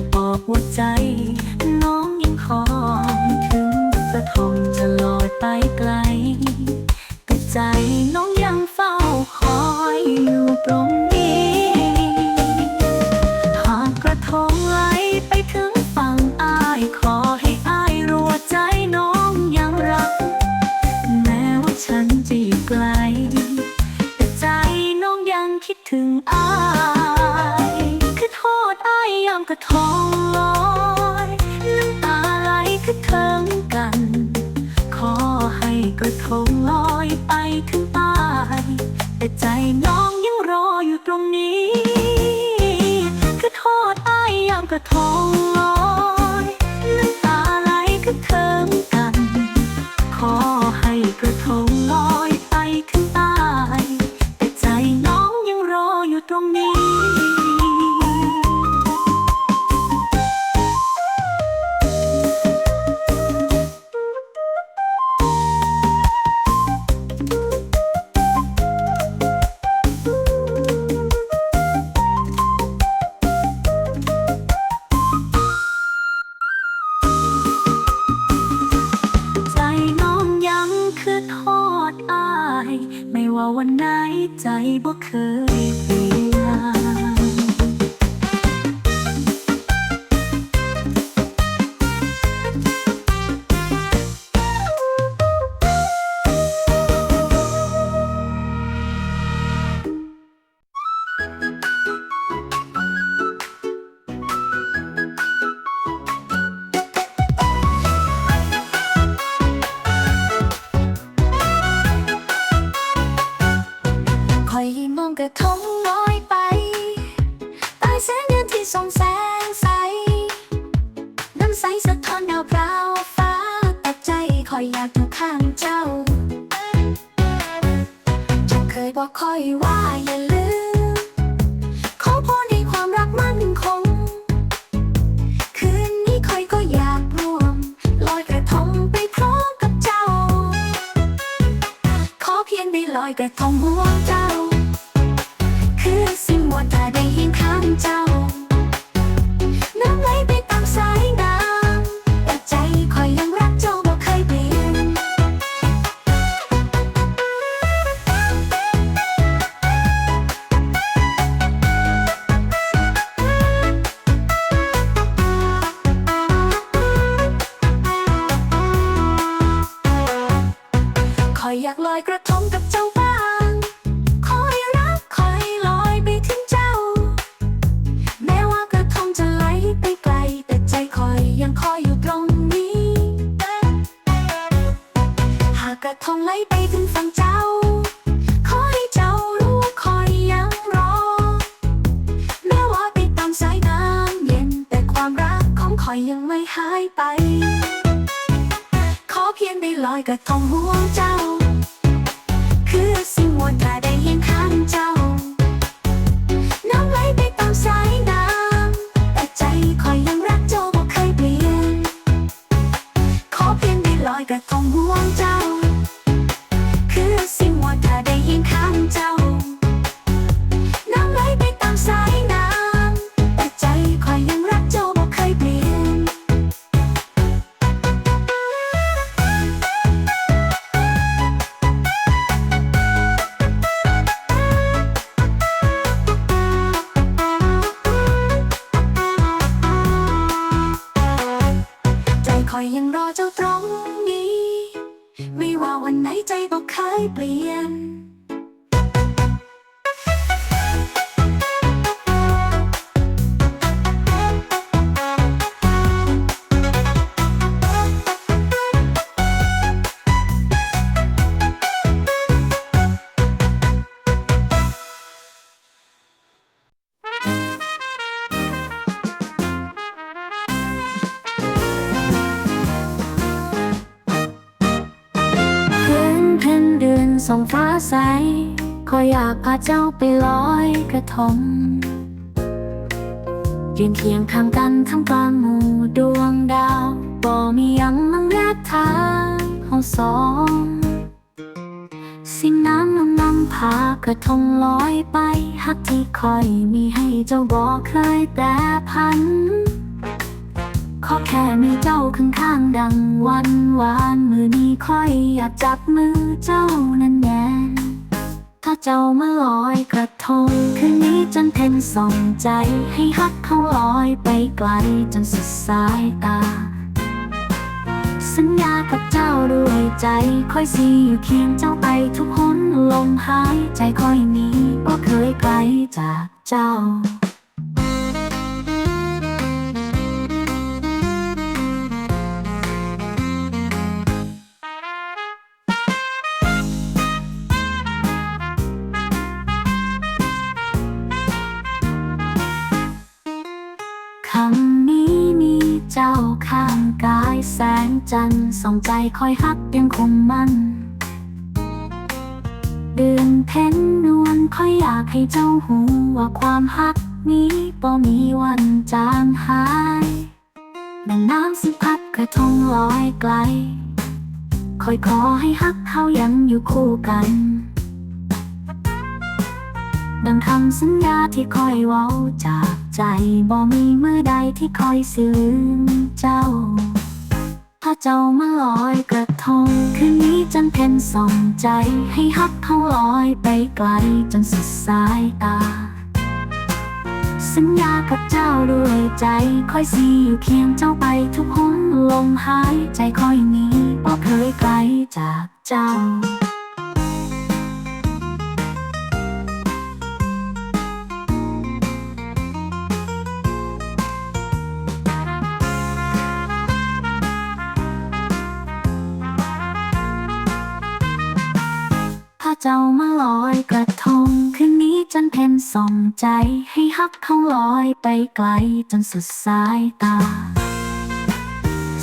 ปอย่าบหัวใจ น้องยังคองถึงจะทงจะลอยไปไกล แต่ใจน้องยังเฝ้าคอยอยู่ตรงนี้ แต่ วันไหนใจบ่เคยเปลี่ยน องกระทงลอยไปใต้แสงเดือนที่ส่องแสงใส น้ำใสสะท้อนดาวพราวฟ้าแต่ใจคอยอยากอยู่ข้างเจ้าจะเคยบอกคอยว่าอย่าลืมขอพรให้ความรักมั่นคง คืนนี้คอยก็อยากร่วม ลอยกระทงไปพร้อมกับเจ้า ขอเพียงได้ลอยกระทงห่วงเจ้า คือสิ่งว่าถ้าได้เห็นข้างเจ้า น้ำไหลไปตามสาย คอยยังไม่หายไป ขอเพียงได้ลอยกระทงห่วงเจ้า คือสิ่งว่าถ้าได้เห็นข้างเจ้า น้ำไหลไปตามสายน้ำ แต่ใจคอยยังรักเจ้าบ่เคยเปลี่ยน ขอเพียงได้ลอยกระทงห่วงเจ้า คือสิ่งว่าถ้าได้เห็นข้างเจ้า เคยเปลี่ยน ส่องฟ้าใสคอยอยากพาเจ้าไปลอยกระทงยืนเคียงข้างกันทั้งกลางหมู่ดวงดาวบ่มียังมังแยกทางเฮาสองสิ่งน้ำลำนำพากระทงลอยไปฮักที่คอยมีให้เจ้าบอกเคยแต่พัน อแค่มีเจ้าข้างข้างๆดังวันวานมือนี้ค่อยอยากจับมือเจ้านั่นแน่ถ้าเจ้ามาลอยกระทงคืนนี้จนเพ็นส่งใจให้ฮักเขาลอยไปไกลจนสุดสายตา สัญญากับเจ้าด้วยใจค่อยสิอยู่เคียงเจ้าไปทุกหนลมหายใจค่อยหนี้ก็เคยไกลจากเจ้า แสงจันทร์ส่องใจคอยฮักยังคงมันเดือนเพ็ญนวลคอยอยากให้เจ้าหูว่าความฮักนี้บ่มีวันจางหายแม่น้ำสิพัดกระทงลอยไกล คอยขอให้ฮักเขายังอยู่คู่กันดังคำสัญญาที่คอยเว้าจากใจบ่มีมือใดที่คอยสื่อเจ้าาเจ้ามาลอยกระทง คืนนี้จันเพ็ญส่องใจ ให้ฮักเขาลอยไปไกลจนสุดสายตา สัญญากับเจ้าด้วยใจ คอยสีอยู่เคียงเจ้าไปทุกหนลมหายใจคอยหนี้บ่เคยไกลจากเจ้า ส่องใจให้ฮักเขาลอยไปไกลจนสุดสายตา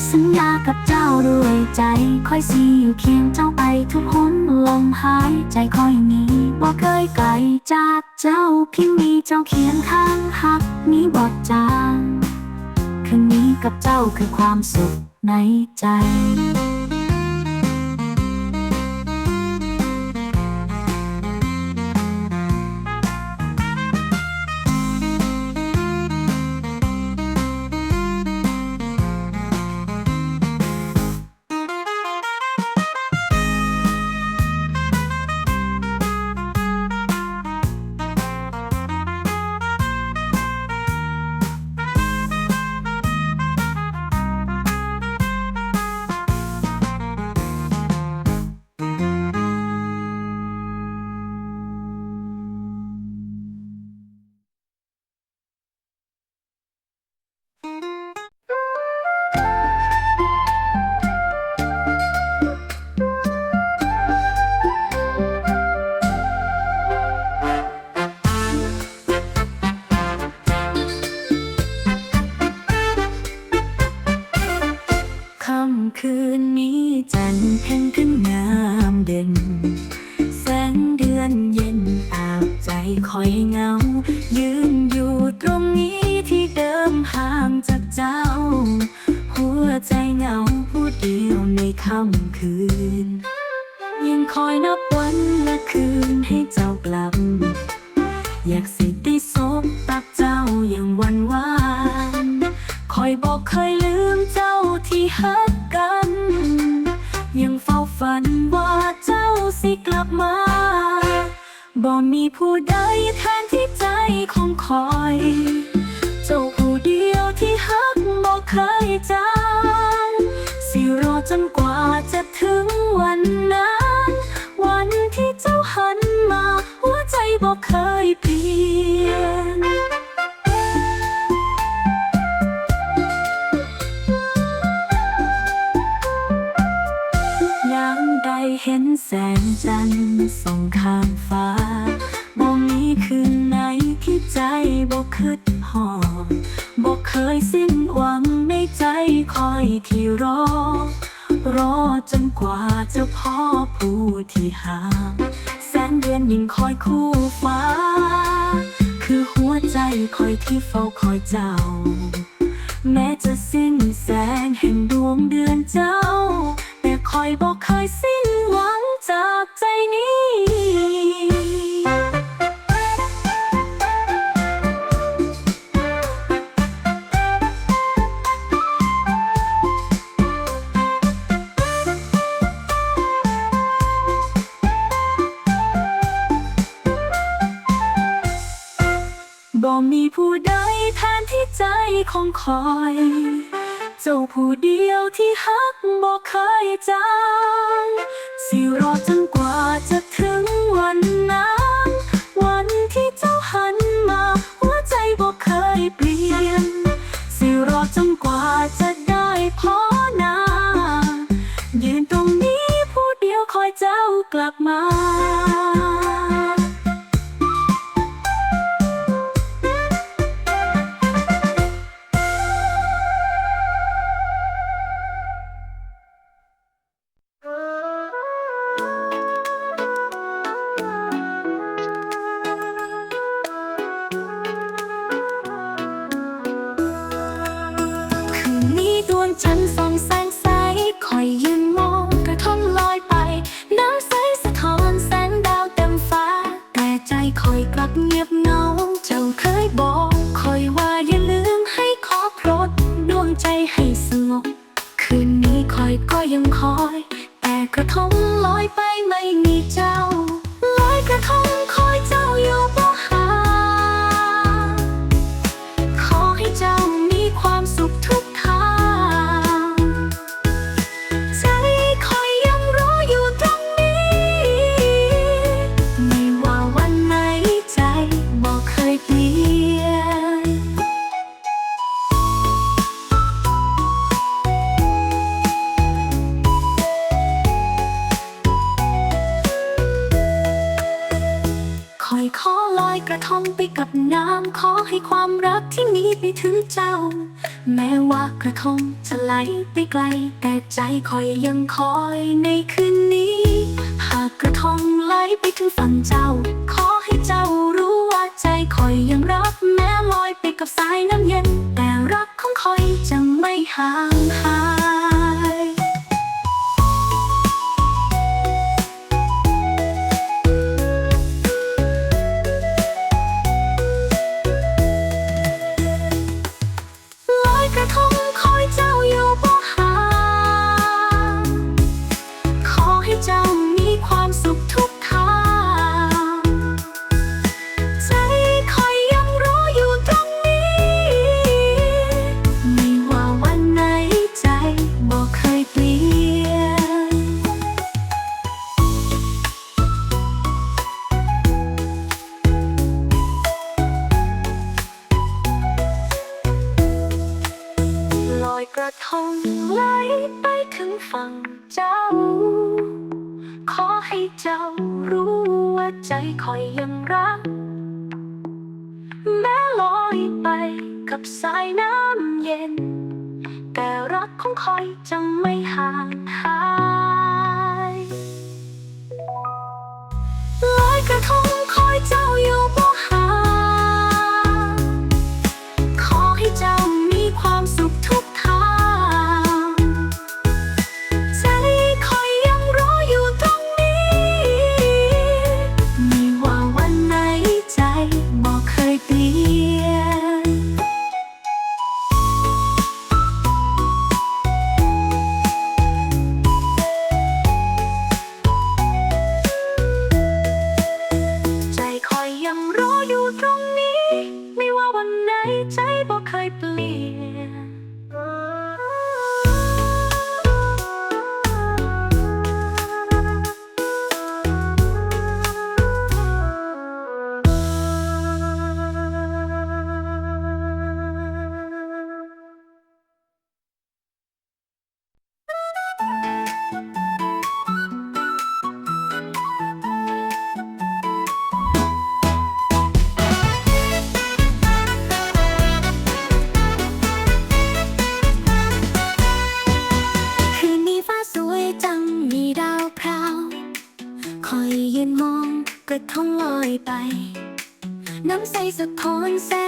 สัญญากับเจ้าด้วยใจคอยสีอยู่เคียงเจ้าไปทุกหนลมหายใจคอยนี้บ่เคยไกลจากเจ้าเพียงมีเจ้าเคียงข้างฮักนี้บอดจางคืนนี้กับเจ้าคือความสุขในใจ ให้เจ้ากลับ อยากสิได้สบตักเจ้าอย่างวันวานคอยบอกเคยลืมเจ้าที่ฮักกัน ยังเฝ้าฝันว่าเจ้าสิกลับมาบ่มีผู้ใดแทนที่ใจของคอย เห็นแสงจันทร์ส่องข้างฟ้าบ่มีคืนไหนที่ใจบ่คิดหอดบ่เคยสิ้นหวังในใจคอยที่รอ รอจนกว่าจะพอผู้ที่หาแสนเดือนยิ่งคอยคู่ฟ้า คือหัวใจคอยที่เฝ้าคอยเจ้า แม้จะสิ้นแสงแห่งดวงเดือนเจ้า คอยบอกเคยสิ้นหวังจากใจนี้บ่มีผู้ใดแทนที่ใจของคอย เจ้าผู้เดียวที่ฮักบ่เคยจางสิรอจนกว่าจะถึงวันนั้นวันที่เจ้าหันมา หัวใจบ่เคยเปลี่ยน สิรอจนกว่าจะได้พอนายืนตรงนี้ผู้เดียวคอยเจ้ากลับมา กระทงลอยไปไม่มีเจ้า ลอยกระทงคอ ให้ความรักที่มีไปถึงเจ้า แม้ว่ากระทงจะไหลไปไกล แต่ใจคอยยังคอยในคืนนี้ หากกระทงไหลไปถึงฝั่งเจ้า ขอให้เจ้ารู้ว่าใจคอยยังรัก แม้ลอยไปกับสายน้ำเย็น แต่รักของคอยจะไม่ห่างหาย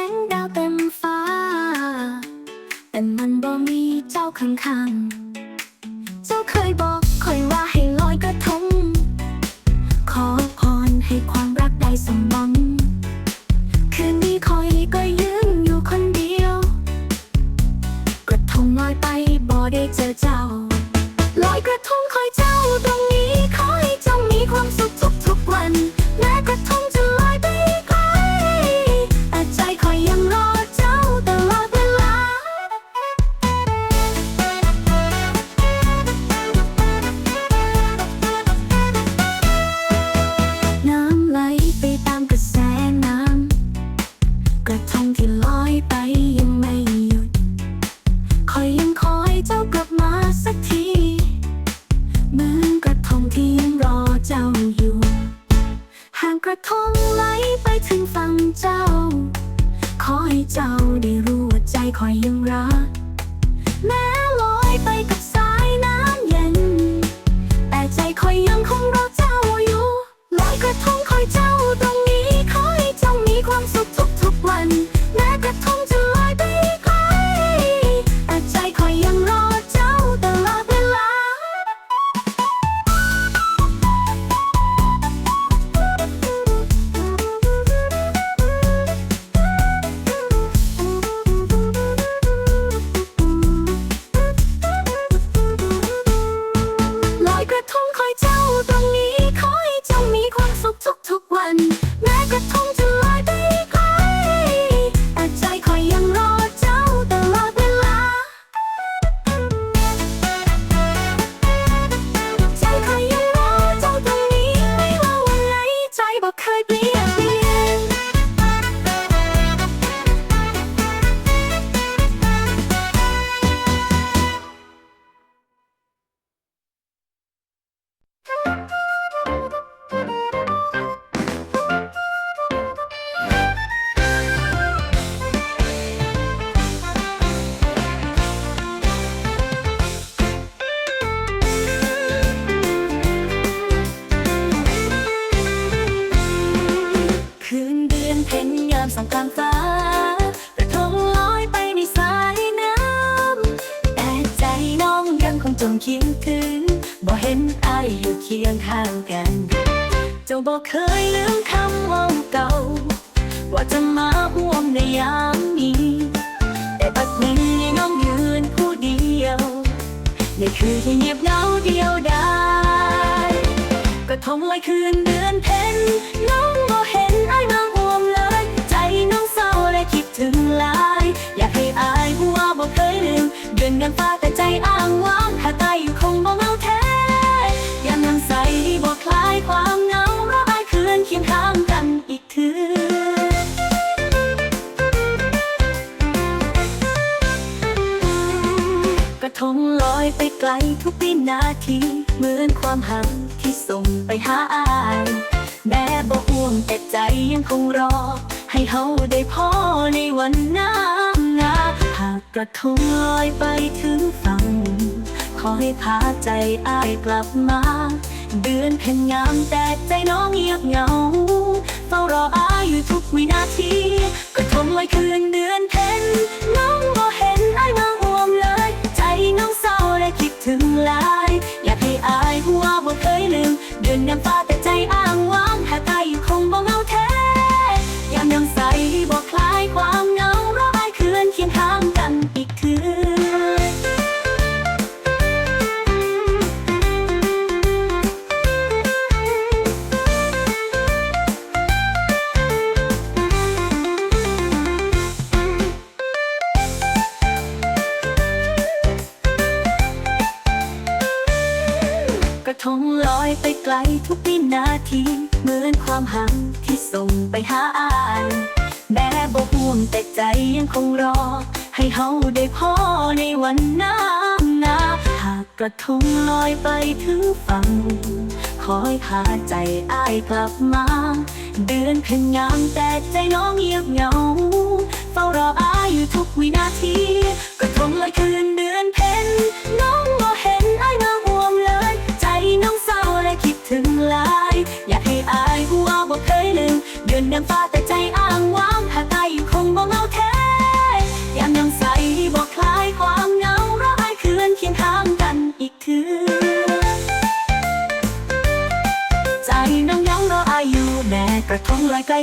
งดาวเต็มฟ้า แต่มันบ่มีเจ้าข้างๆ ว่าจะมาห่วงในยามนี้ แต่ปัจจุบันยังน้องยืนผู้เดียว ในคืนที่เงียบเหงาเดียวดายกระทงลอยคืนเดือนเพ็ญน้องบ่เห็นไอ้มาห่วงเลย ใจน้องเศร้าและคิดถึงหลาย อยากให้อายหัวบ่เคยลืมเดือนเงินฟ้าแต่ใจอ้างว้างหาตายอยู่คงบ่เมาแท้ยามน้ำใสบ่คลายความ ทงลอยไปไกลทุกวินาที เหมือนความหักที่ส่งไปหาอายแม้บ่ห่วงแต่ใจยังคงรอ ให้เฮาได้พอในวันหน้านาหากกระทงลอยไปถึงฝั่ง ขอให้พาใจอายกลับมา เดือนเพ็ญงามแต่ใจน้องเงียบเหงาเฝ้ารออายอยู่ทุกวินาที กระทงลอยคืนเดือนเพ็ญน้องบ่เห็นอายมาห่วง ถึงหลาย อยากให้อายหัวบ่เคยลืมเดือนน้ำฟ้า ระทงลอยไปถึงฝั่ง คอยพาใจอ้ายกลับมา เดือนเพ็ญงามแต่ใจน้องเงียบเหงา เฝ้ารออ้ายอยู่ทุกวินาที กระทงลอยคืนเดือนเพ็ญน้อง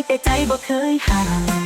แต่ใจบ่เคยห่าง